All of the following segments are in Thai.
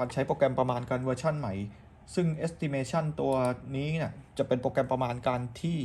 การใช้โปรแกรมประมาณการเวอร์ชันใหม่ ซึ่ง estimation ตัวนี้เนี่ยจะเป็นโปรแกรมประมาณการที่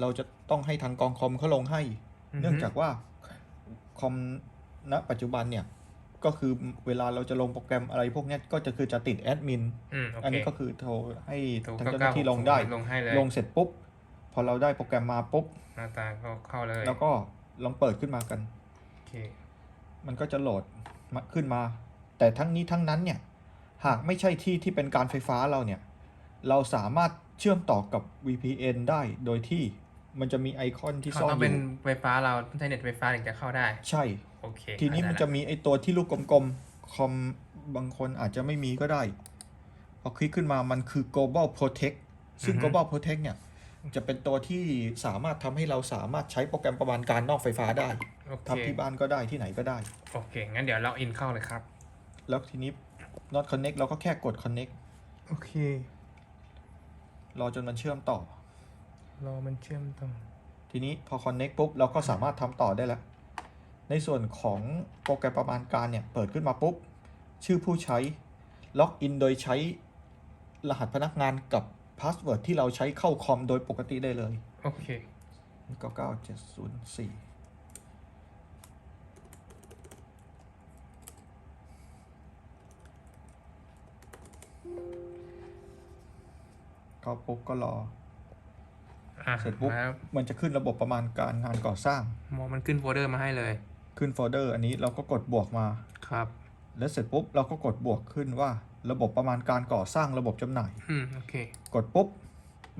เราจะต้องให้ทางกองคอมเขาลงให้อือฮึเนื่องจากว่าคอมณปัจจุบันเนี่ยก็คือเวลาเราจะลงโปรแกรมอะไรพวกเนี้ยก็จะคือจะติดแอดมินอืมโออันเคนี้ก็คือโทรให้ถูกทางเจ้าหน้าที่ลง99ได้ลงให้เลยลงเสร็จปุ๊บ พอเราได้โปรแกรมมาปุ๊บหน้าตาก็เข้าเลย แล้วก็ลองเปิดขึ้นมากันโอเคมันก็จะโหลดมาขึ้นมา แต่ทั้งนี้ทั้งนั้นเนี่ย หากไม่ใช่ที่ที่เป็นการไฟฟ้าเราเนี่ย เราสามารถเชื่อมต่อกับ VPN ได้โดยที่มันจะมีไอคอนที่เขาซ่อนต้องอเป็นยู่ไฟฟ้าเราใช้เน็ตไฟฟ้าถึงจะเข้าได้ ใช่ โอเคทีนี้มันจะเข้าใจลมีไอตัวที่ลูกกลมๆ คอมบางคนอาจจะไม่มีก็ได้ พอคลิกขึ้นมามันคือ global protect ซึ่ง global protect เนี่ย จะเป็นตัวที่สามารถทำให้เราสามารถใช้โปรแกรมประมาณการนอกไฟฟ้าได้โอเคทำที่บ้านก็ได้ที่ไหนก็ได้ โอเค งั้นเดี๋ยวเราอินเข้าเลยครับ แล้วทีนี้ not connect เราก็แค่กด connect โอเค รอจนมันเชื่อมต่อ รอมันเชื่อมต่อ ทีนี้พอ connect ปุ๊บ เราก็สามารถทำต่อได้แล้ว ในส่วนของโปรแกรมประมาณการเนี่ย เปิดขึ้นมาปุ๊บ ชื่อผู้ใช้ ล็อกอินโดยใช้รหัสพนักงานกับพาสเวิร์ดที่เราใช้เข้าคอมโดยปกติได้เลย โอเค99704เข้าปุ๊บก็รออะเสร็จปุ๊บแล้วมันจะขึ้นระบบประมาณการงานก่อสร้าง มองมันขึ้นโฟลเดอร์มาให้เลย ขึ้นโฟลเดอร์อันนี้เราก็กดบวกมา ครับ แล้วเสร็จปุ๊บเราก็กดบวกขึ้นว่าระบบประมาณการก่อสร้างระบบจำหน่าย อืม โอเค กดปุ๊บ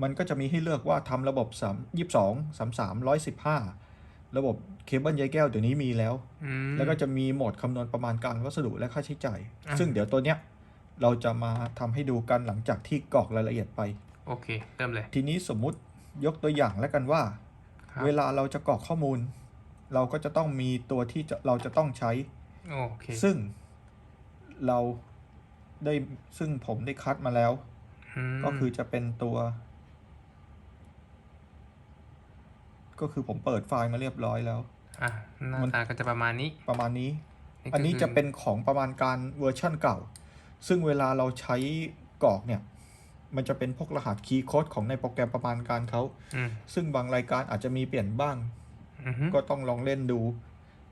มันก็จะมีให้เลือกว่าทำระบบ3 22 33 115 ระบบเคเบิลใยแก้วเดี๋ยวนี้มีแล้ว อืม แล้วก็จะมีโหมดคำนวณประมาณการวัสดุและค่าใช้จ่าย อ่าซึ่งเดี๋ยวตัวเนี้ยเราจะมาทำให้ดูกันหลังจากที่กรอกรายละเอียดไป โอเค เริ่มเลย ทีนี้สมมุติยกตัวอย่างแล้วกันว่าครับเวลาเราจะกรอกข้อมูล เราก็จะต้องมีตัวที่จะเราจะต้องใช้ โอเค ซึ่งเราได้ซึ่งผมได้คัดมาแล้วมก็คือจะเป็นตัว ก็คือผมเปิดไฟล์มาเรียบร้อยแล้ว อะหน้ามันตาก็จะประมาณนี้ ประมาณนี้ก็อันนี้คืจะเป็นของประมาณการเวอร์ชั่นเก่า ซึ่งเวลาเราใช้กรอกเนี่ย มันจะเป็นพวกรหัสคีย์โค้ดของในโปรแกรมประมาณการเขาอืมซึ่งบางรายการอาจจะมีเปลี่ยนบ้างอือฮึก็ต้องลองเล่นดู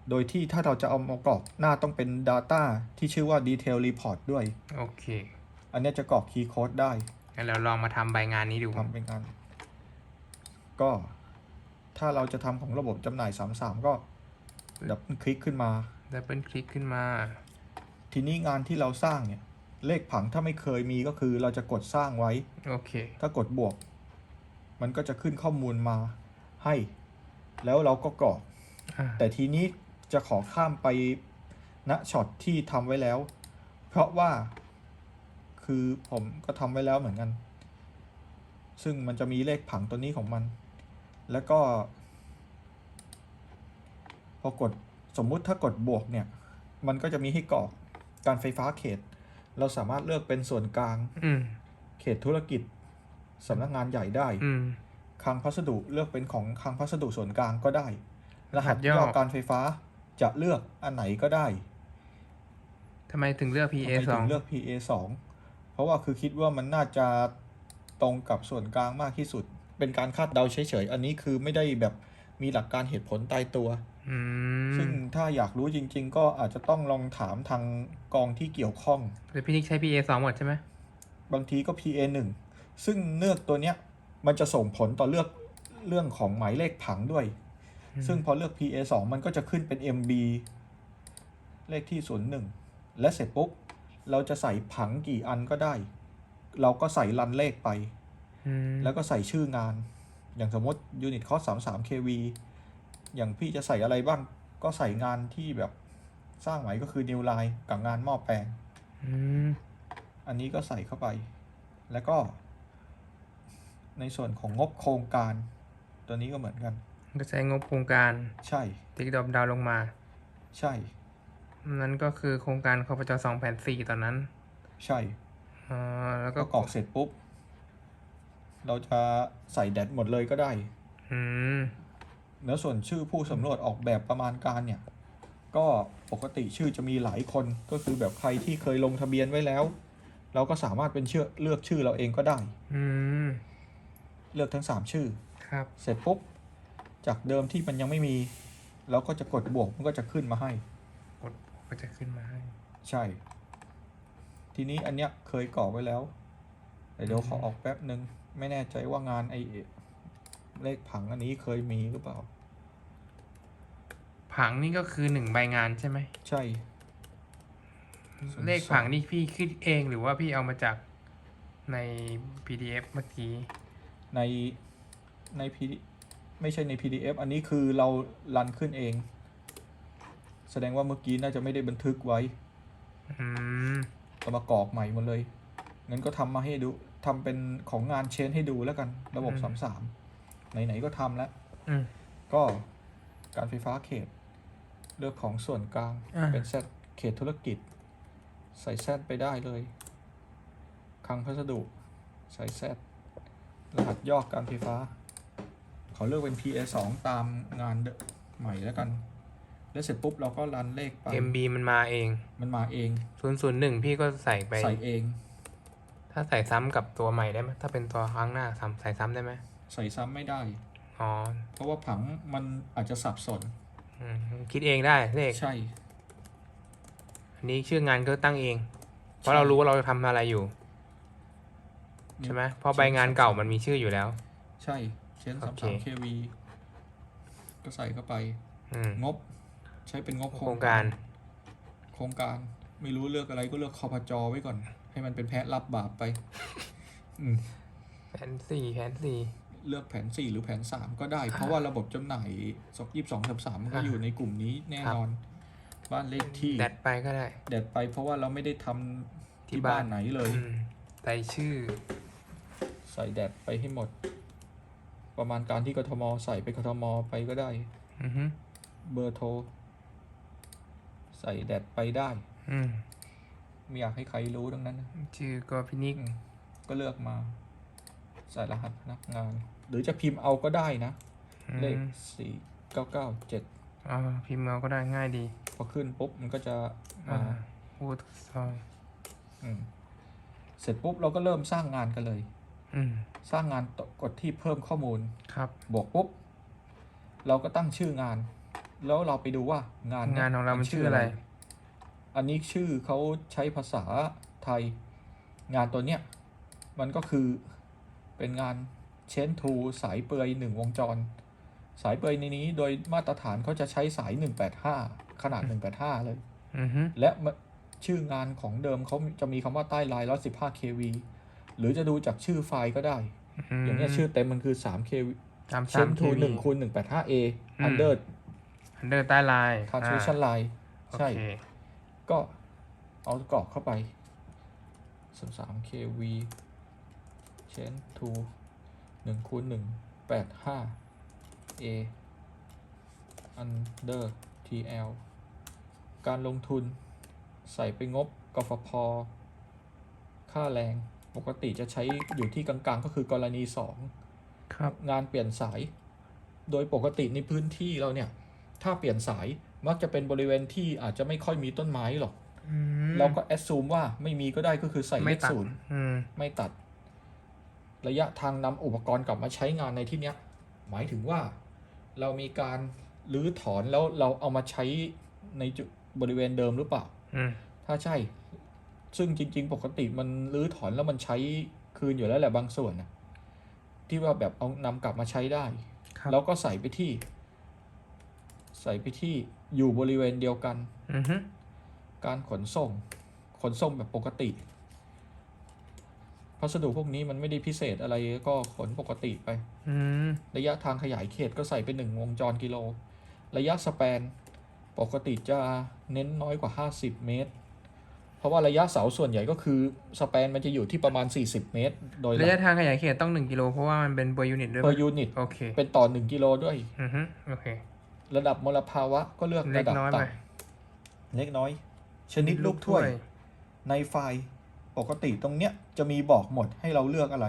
โดยที่ถ้าเราจะเอามากรอกหน้าต้องเป็น Data ที่ชื่อว่า Detail Report ด้วย โอเค อันเนี้ยจะกรอกคีย์โค้ดได้งั้นเราลองมาทำใบงานนี้ดูทำเป็นงาน ก็ถ้าเราจะทำของระบบจำหน่าย33ก็ดับคลิกขึ้นมาดับเบิลคลิกขึ้นมา ทีนี้งานที่เราสร้างเนี่ย เลขผังถ้าไม่เคยมีก็คือเราจะกดสร้างไว้ โอเค ถ้ากดบวก มันก็จะขึ้นข้อมูลมาให้ แล้วเราก็กรอกอะแต่ทีนี้จะขอข้ามไปณช็อตที่ทำไว้แล้ว เพราะว่า คือผมก็ทำไว้แล้วเหมือนกัน ซึ่งมันจะมีเลขผังตัวนี้ของมัน แล้วก็ พอกดสมมุติถ้ากดบวกเนี่ย มันก็จะมีให้กรอกการไฟฟ้าเขต เราสามารถเลือกเป็นส่วนกลาง อืมเขตธุรกิจสำนักงานใหญ่ได้ อืม คลังพัสดุเลือกเป็นของคลังพัสดุส่วนกลางก็ได้ รหัสย่อย่อการไฟฟ้าจะเลือกอันไหนก็ได้ทำไมถึงเลือกทำ PA ไมสถึองงเลือก PA 2เพราะว่าคือคิดว่ามันน่าจะตรงกับส่วนกลางมากที่สุด เป็นการคาดเดาเฉยๆ อันนี้คือไม่ได้แบบมีหลักการเหตุผลตายตัวอืมซึ่งถ้าอยากรู้จริง ๆ ก็อาจจะต้องลองถามทางกองที่เกี่ยวข้องแต่พี่นิกใช้ PA สองหมดใช่ไหมบางทีก็ PA 1ซึ่งเลือกตัวเนี้ย มันจะส่งผลต่อเลือกเรื่องของหมายเลขผังด้วย ซึ่งพอเลือก PA 2มันก็จะขึ้นเป็น MB เลขที่ 01 และเสร็จปุ๊บ เราจะใส่ผังกี่อันก็ได้ เราก็ใส่รันเลขไปอืมแล้วก็ใส่ชื่องาน อย่างสมมติ Unit Cost 33 kV อย่างพี่จะใส่อะไรบ้าง ก็ใส่งานที่แบบสร้างใหม่ก็คือ New Line กับงานหม้อแปลงอืมอันนี้ก็ใส่เข้าไป แล้วก็ ในส่วนของงบโครงการ ตัวนี้ก็เหมือนกัน ก็ใช้งบโครงการใช่ ติ๊กดอปดาวลงมา ใช่ นั้นก็คือโครงการคอปจสองแผนสี่ตอนนั้น ใช่อ่าแล้วก็ก็กรอกเสร็จปุ๊บ เราจะใส่แดดหมดเลยก็ได้ อืม แล้วส่วนชื่อผู้สำรวจออกแบบประมาณการเนี่ย ก็ปกติชื่อจะมีหลายคนก็คือแบบใครที่เคยลงทะเบียนไว้แล้ว เราก็สามารถเป็นชื่อเลือกชื่อเราเองก็ได้ อืม เลือกทั้ง3ชื่อ ครับ เสร็จปุ๊บจากเดิมที่มันยังไม่มี เราก็จะกดบวกมันก็จะขึ้นมาให้ กดก็จะขึ้นมาให้ ใช่ ทีนี้อันเนี้ยเคยกรอกไว้แล้วแต่เดี๋ยวอือฮึขอออกแป๊บหนึ่งไม่แน่ใจว่างานไอ เลขผังอันนี้เคยมีหรือเปล่า ผังนี่ก็คือหนึ่งใบงานใช่ไหม ใช่ศูนย์เลขผังนี่พี่คิดเองหรือว่าพี่เอามาจากใน PDF เมื่อกี้ ในใน PD ไม่ใช่ใน PDF อันนี้คือเรารันขึ้นเอง แสดงว่าเมื่อกี้น่าจะไม่ได้บันทึกไว้อืมเอามากรอกใหม่หมดเลยงั้นก็ทำมาให้ดูทำเป็นของงานเชนให้ดูแล้วกัน ระบบสามสาม ไหนๆก็ทำแล้วอืม ก็การไฟฟ้าเขต เลือกของส่วนกลาง อ่า เป็นแซดเขตธุรกิจ ใส่แซดไปได้เลยคลังพัสดุ ใส่แซดรหัสย่อการไฟฟ้า ขอเลือกเป็น PA 2ตามงานเดิมใหม่แล้วกัน แล้วเสร็จปุ๊บเราก็รันเลขไปเอ็มบีมันมาเอง มันมาเองศูนย์ศูนย์หนึ่งพี่ก็ใส่ไป ใส่เอง ถ้าใส่ซ้ำกับตัวใหม่ได้ไหมถ้าเป็นตัวข้างหน้าซ้ำใส่ซ้ำได้ไหม ใส่ซ้ำไม่ได้ อ๋อเพราะว่าผังมันอาจจะสับสน อืมคิดเองได้เลขใช่ อันนี้ชื่องานก็ตั้งเอง เพราะเรารู้ว่าเราจะทำอะไรอยู่ ใช่ไหมเพราะใบงานเก่ามันมีชื่ออยู่แล้ว ใช่ เช่นโอสามเคสาม KV ก็ใส่เข้าไป อืมงบ ใช้เป็นงบโครงการ โครงการไม่รู้เลือกอะไรก็เลือกคอพจอไว้ก่อน ให้มันเป็นแพะรับบาปไป อืม แผนสี่แผนสี่ เลือกแผนสี่หรือแผนสามก็ได้ เพราะว่าระบบจำหน่ายสองยี่สองสามสามมันก็อ่าอยู่ในกลุ่มนี้แน่นอน บ้านเลขที่แดดไปก็ได้เด็ดไปเพราะว่าเราไม่ได้ทำที่ที่บ้าบ้านนไหนเลย อืมใส่ชื่อ ใส่แดดไปให้หมด ประมาณการที่กทมใส่ไปกทมไปก็ได้ อือฮึเบอร์โทร ใส่แดดไปได้ อืมไม่อยากให้ใครรู้ดังนั้นนะชื่อก็พินิกอืมก็เลือกมา ใส่รหัสพนักงาน หรือจะพิมพ์เอาก็ได้นะอืมเลขสี่เก้าเก้าเจ็ดอ๋อพิมพ์เอาก็ได้ง่ายดี พอขึ้นปุ๊บมันก็จะอ่ามาพูดซอยอืมเสร็จปุ๊บเราก็เริ่มสร้างงานกันเลยอืมสร้างงานกดที่เพิ่มข้อมูลครับ บวกปุ๊บ เราก็ตั้งชื่องาน แล้วเราไปดูว่างานงานของเรามันชื่ออะไร อันนี้ชื่อเขาใช้ภาษาไทย งานตัวเนี้ย มันก็คือ เป็นงานเชนทูสายเปลือยหนึ่งวงจร สายเปลือยในนี้โดยมาตรฐานเขาจะใช้สาย 185 ขนาด 185 เลยอือฮึและมะชื่องานของเดิมเขาจะมีคำว่าใต้ลาย115 kV หรือจะดูจากชื่อไฟล์ก็ได้ อย่างเนี้ยชื่อเต็มมันคือ3 kV ตามเชสามนเคทูวีหนึ่งคูณหนึ่งแปดห้าเออืมอันเดอร์อันเดอร์ใต้ลายทรานสมิชันไลน์อ่าใช่โอเคก็เอากรอกเข้าไปสามสาม kV เชนทูหนึ่งคูณหนึ่งแปดห้า A under TL การลงทุนใส่ไปงบกฟพ ค่าแรงปกติจะใช้อยู่ที่กลางๆ ก็คือกรณีสองครับงานเปลี่ยนสาย โดยปกติในพื้นที่เราเนี่ย ถ้าเปลี่ยนสายมักจะเป็นบริเวณที่อาจจะไม่ค่อยมีต้นไม้หรอกอืมเราก็แอดซูมว่าไม่มีก็ได้ก็คือใส่เลไม่ขตัดศูนย์อืมไม่ตัด ระยะทางนำอุปกรณ์กลับมาใช้งานในที่เนี้ยหมายถึงว่าเรามีการรื้อถอนแล้วเราเอามาใช้ในจุดบริเวณเดิมหรือเปล่าอืมถ้าใช่ ซึ่งจริง ๆ ปกติมันรื้อถอนแล้วมันใช้คืนอยู่แล้วแหละบางส่วนนะที่ว่าแบบเอานำกลับมาใช้ได้ครับแล้วก็ใส่ไปที่ ใส่ไปที่อยู่บริเวณเดียวกันอือฮึการขนส่ง ขนส่งแบบปกติ พัสดุพวกนี้มันไม่ได้พิเศษอะไรก็ขนปกติไป อืม ระยะทางขยายเขตก็ใส่เป็นหนึ่งวงจรกิโล ระยะสแปน ปกติจะเน้นน้อยกว่า 50 เมตร เพราะว่าระยะเสาส่วนใหญ่ก็คือสแปนมันจะอยู่ที่ประมาณ 40 เมตร โดยระยะทางขยายเขตต้องหนึ่งกิโล เพราะว่ามันเป็นเบอร์ยูนิตด้วย per ปะ unit โอเค เป็นต่อ 1 กิโลด้วย อือฮึโอเค ระดับมลภาวะก็เลือกเล็ระกดับน้อยต่ไปำเล็กน้อย ชนิดลูกถ้วย ในไฟล์ ปกติตรงเนี้ยจะมีบอกหมดให้เราเลือกอะไร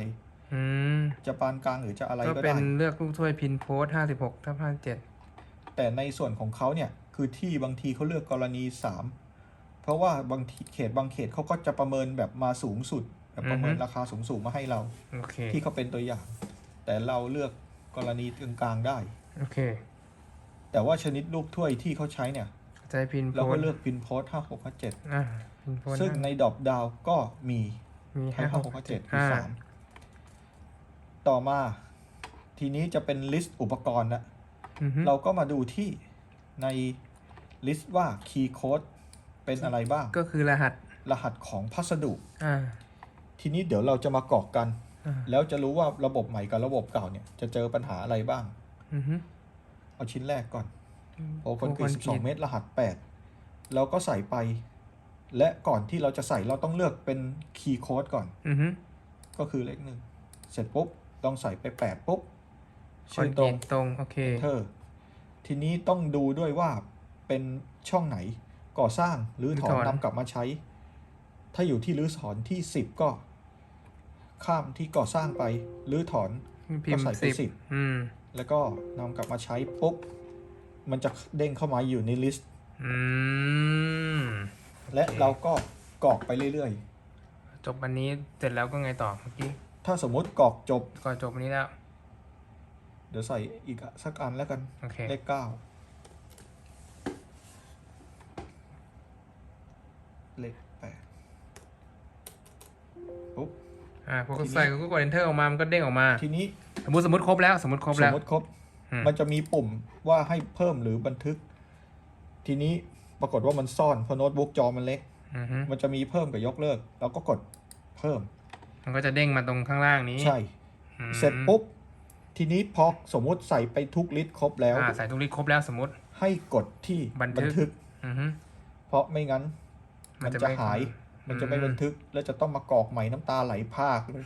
อืมจะปานกลางหรือจะอะไรก็ก็เป็ได้ นเลือกลูกถ้วยพินโพสห้าสิบหกทับห้าเจ็ดแต่ในส่วนของเขาเนี่ยคือคือที่บางทีเขาเลือกกรณีสามเพราะว่าบางทีเขตบางเขตเขาก็จะประเมินแบบมาสูงสุดแบบประเมินอือฮึราคาสูงสูงๆมาให้เรา โอเค ที่เขาเป็นตัวอย่าง แต่เราเลือกกรณีกลางๆได้ โอเค แต่ว่าชนิดลูกถ้วยที่เขาใช้เนี่ย ใจพินเราก็โพสเลือกพินโพสห้าหกห้าเจ็ดอ่าพินโพสซึ่งในดรอปดาวก็มีมีให้ห้าห้าหหกกห้าเจ็ดอ่าสามต่อมา ทีนี้จะเป็นลิสต์อุปกรณ์ละอือฮึเราก็มาดูที่ในลิสต์ว่าคีย์โค้ดเป็นอะไรบ้าง ก็คือรหัสรหัสของพัสดุอ่าทีทีนี้เดี๋ยวเราจะมากรอกกันอ่าแล้วจะรู้ว่าระบบใหม่กับระบบเก่าเนี่ย จะเจอปัญหาอะไรบ้างอือฮึเอาชิ้นแรกก่อน โอคอนกรีโอคอนตกรีต12เมตรรหัส8เราก็ใส่ไป และก่อนที่เราจะใส่เราต้องเลือกเป็นคีย์โค้ดก่อนอือฮึก็คือเลขหนึ่งเสร็จปุ๊บต้องใส่ไป8ปุ๊บคอนชื่อกตรีรงตตรงโอเคเธอทีนี้ต้องดูด้วยว่าเป็นช่องไหนก่อสร้างหรือถอนหรือถอนนำกลับมาใช้ ถ้าอยู่ที่รื้อถอนที่10ก็ ข้ามที่ก่อสร้างไปรื้อถอนพิมพ์ก็ใส่ไปสิบสิบอืมแล้วก็นำกลับมาใช้ปุ๊บ มันจะเด้งเข้ามาอยู่ในลิสต์อืมและเราก็กรอกไปเรื่อยจบอันนี้เสร็จแล้วก็ไงต่อเมื่อกี้ๆถ้าสมมุติกรอกจบก่อนจบอันนี้แล้ว เดี๋ยวใส่อีกสักอันแล้วกันโอเคเลขเก้าเลขแปดปุ๊บอ่าพอทีนี้ใส่ก็กด enter ออกมา มันก็เด้งออกมา ทีนี้ สมมติสมมติครบแล้ว สมมติครบสแล้มวมติครบอื มมันจะมีปุ่มว่าให้เพิ่มหรือบันทึก ทีนี้ปรากฏว่ามันซ่อนเพราะโน้ตบุ๊กจอมันเล็กอือฮึมันจะมีเพิ่มกับยกเลิกเราก็กดเพิ่ม มันก็จะเด้งมาตรงข้างล่างนี้ ใช่อืมเสร็จปุ๊บ ทีนี้พอสมมุติใส่ไปทุกลิตรครบแล้วอ่าใส่ทุกลิตรครบแล้วสมมติ ให้กดที่บันทึกบันทึกอือฮึเพราะไม่งั้น มัมันนจะจะไม่หาย มันจะไม่อืมบันทึก แล้วจะต้องมากรอกใหม่น้ำตาไหลภาคเลย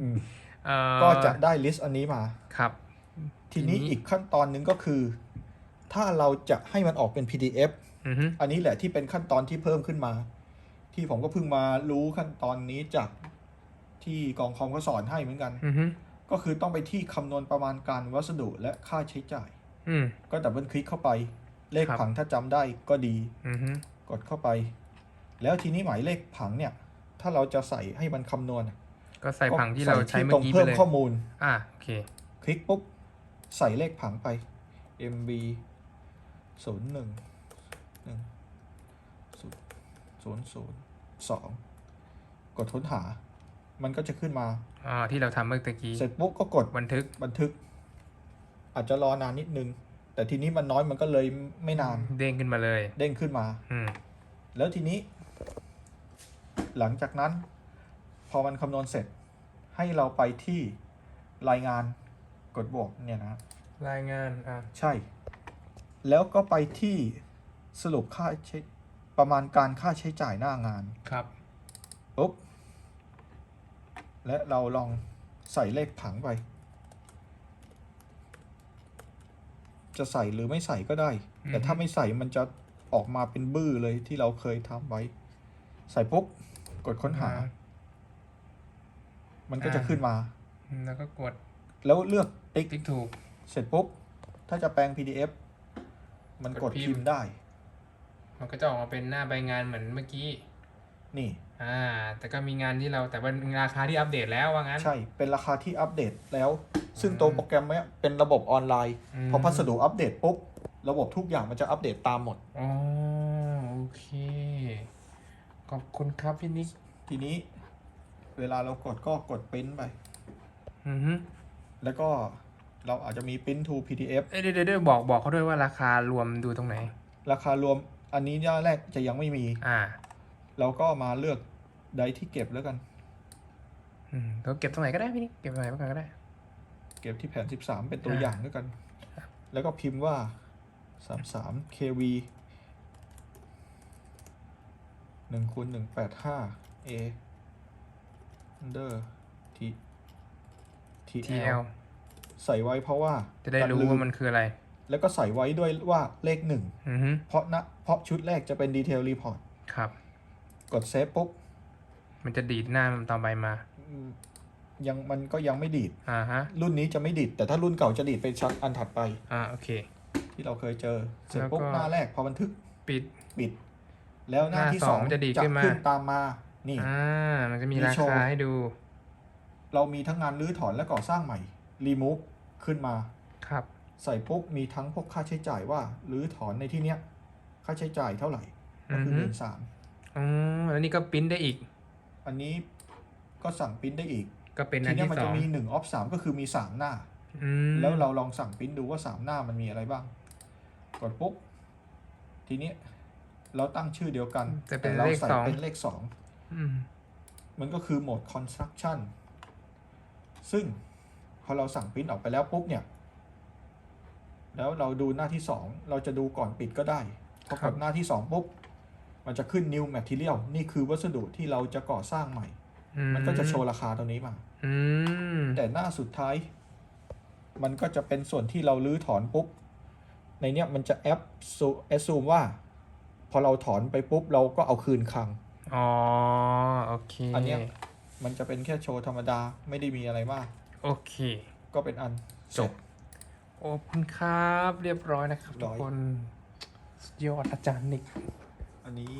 อืมเอ่อก็จะได้ลิสต์อันนี้มาครับ ทีนี้ทีนี้อีกขั้นตอนหนึ่งก็คือ ถ้าเราจะให้มันออกเป็น PDF อือฮึอันนี้แหละที่เป็นขั้นตอนที่เพิ่มขึ้นมา ที่ผมก็เพิ่งมารู้ขั้นตอนนี้จากที่กองคอมเขาสอนให้เหมือนกันอือฮึก็คือต้องไปที่คำนวณประมาณการวัสดุและค่าใช้จ่ายอืมก็ดับเบิลคลิกเข้าไป เลขครับผังถ้าจำได้ก็ดีอือฮึกดเข้าไป แล้วทีนี้หมายเลขผังเนี่ย ถ้าเราจะใส่ให้มันคำนวณ ก็ใส่ผังที่เราใช้ส่เมื่ตรองกี้ไปเพิ่มเลยข้อมูล อ่าโอเค คลิกปุ๊บ ใส่เลขผังไป MB ศูนย์หนึ่งหนึ่งศูนย์ศูนย์ศูนย์สองกดค้นหา มันก็จะขึ้นมาอ่าที่เราทำเมื่อตะกี้ เสร็จปุ๊บก็กดบันทึก บันทึก อาจจะรอนานนิดนึง แต่ทีนี้มันน้อยมันก็เลยไม่นาน เด้งขึ้นมาเลย เด้งขึ้นมา อืม แล้วทีนี้ หลังจากนั้น พอมันคำนวณเสร็จ ให้เราไปที่รายงาน กดบวกเนี่ยนะรายงานอ่าใช่ แล้วก็ไปที่สรุปค่าใช้ประมาณการค่าใช้จ่ายหน้างานครับปุ๊บและเราลองใส่เลขผังไป จะใส่หรือไม่ใส่ก็ได้ แต่อือฮึถ้าไม่ใส่มันจะออกมาเป็นบื้อเลยที่เราเคยทำไว้ ใส่ปุ๊บกดค้นหา มันก็จะขึ้นมาอืมแล้วก็กด แล้วเลือก ติ๊กติ๊กถูก เสร็จปุ๊บ ถ้าจะแปลง PDF มันกดกดพิพิมพ์ มพ์ได้ มันก็จะออกมาเป็นหน้าใบงานเหมือนเมื่อกี้ นี่ อ่า แต่ก็มีงานที่เราแต่ว่าราคาที่อัปเดตแล้วว่างั้น ใช่ เป็นราคาที่อัปเดตแล้ว ซึ่งตัวโปรแกรมเนี้ยเป็นระบบออนไลน์ อืม พอพัสดุอัปเดตปุ๊บ ระบบทุกอย่างมันจะอัปเดตตามหมด อ๋อโอเค ขอบคุณครับพี่นิก ทีนี้ เวลาเรากดก็กดปริ้นไป อือฮึแล้วก็ เราอาจจะมีปริ้น to PDF เอ้ยเดี๋ยวเดี๋ยวเดี๋ยวบอกบอกเขาด้วยว่าราคารวมดูตรงไหน ราคารวมอันนี้ย่าแรกจะยังไม่มี อ่าเราก็มาเลือกไดที่เก็บแล้วกัน อืมเราเก็บตรงไหนก็ได้พี่นิกเก็บตรงไหนก็ได้ เก็บที่แผ่น13 เป็นตัวอ่าอย่างด้วยกัน แล้วก็พิมพ์ว่า 33 kV 1คูณ185 A under T TL ใส่ไว้เพราะว่าจะได้รู้กันลืว่ามันคืออะไร แล้วก็ใส่ไว้ด้วยว่าเลขหนึ่งอือฮึเพราะนะเพราะชุดแรกจะเป็น Detail Report ครับ กดเซฟปุ๊บ มันจะดีดหน้ามันต่อไปมาอืมยังมันก็ยังไม่ดีดอ่าฮะ รุ่นนี้จะไม่ดีด แต่ถ้ารุ่นเก่าจะดีดไปชั้นอันถัดไป อ่าโอเค ที่เราเคยเจอ เสร็จแล้วก็ปุ๊บหน้าแรกพอบันทึก ปิด ปิด แล้วหน้าหน้าที่สสอองงมันจะดีดจะขึ้นมาขึ้นตามมา นี่ อ่า มันจะมีมีราโชว์คาให้ดู เรามีทั้งงานรื้อถอนและก่อสร้างใหม่ รีมูฟขึ้นมาครับ ใส่ปุ๊บมีทั้งพวกค่าใช้จ่ายว่ารื้อถอนในที่เนี้ย ค่าใช้จ่ายเท่าไหร่ก็คืออหฮึมื่นสามอ๋อแล้วนี่ก็ปริ้นได้อีก อันนี้ก็สั่งปริ้นได้อีก ก็เป็นทีอันเนี้ยที่มันสจะองมีหนึ่งออฟสามก็คือมีสามหน้าอืมแล้วเราลองสั่งปริ้นดูว่าสามหน้ามันมีอะไรบ้าง กดปุ๊บทีนี้เราตั้งชื่อเดียวกันแต่เป็นเราเลขใส่สองเป็นเลขสองอืมมันก็คือโหมด construction ซึ่ง พอเราสั่งปริ้นออกไปแล้วปุ๊บเนี่ย แล้วเราดูหน้าที่สองเราจะดูก่อนปิดก็ได้พอกดหน้าที่สองปุ๊บ มันจะขึ้น new material นี่คือวัสดุที่เราจะก่อสร้างใหม่อืมันก็จะโชว์ราคาตรงนี้มาอืมแต่หน้าสุดท้าย มันก็จะเป็นส่วนที่เราลื้อถอนปุ๊บ ในเนี้ยมันจะแอปซูแอสซูมว่า พอเราถอนไปปุ๊บ เราก็เอาคืนคลังอ๋อโอเค อันเนี้ยมันจะเป็นแค่โชว์ธรรมดาไม่ได้มีอะไรมาก โอเค ก็เป็นอันจบ โอ้คุณครับ เรียบร้อยนะครับเรีทุยกบร้อยคน สุดยอดอาจารย์นิก อันนี้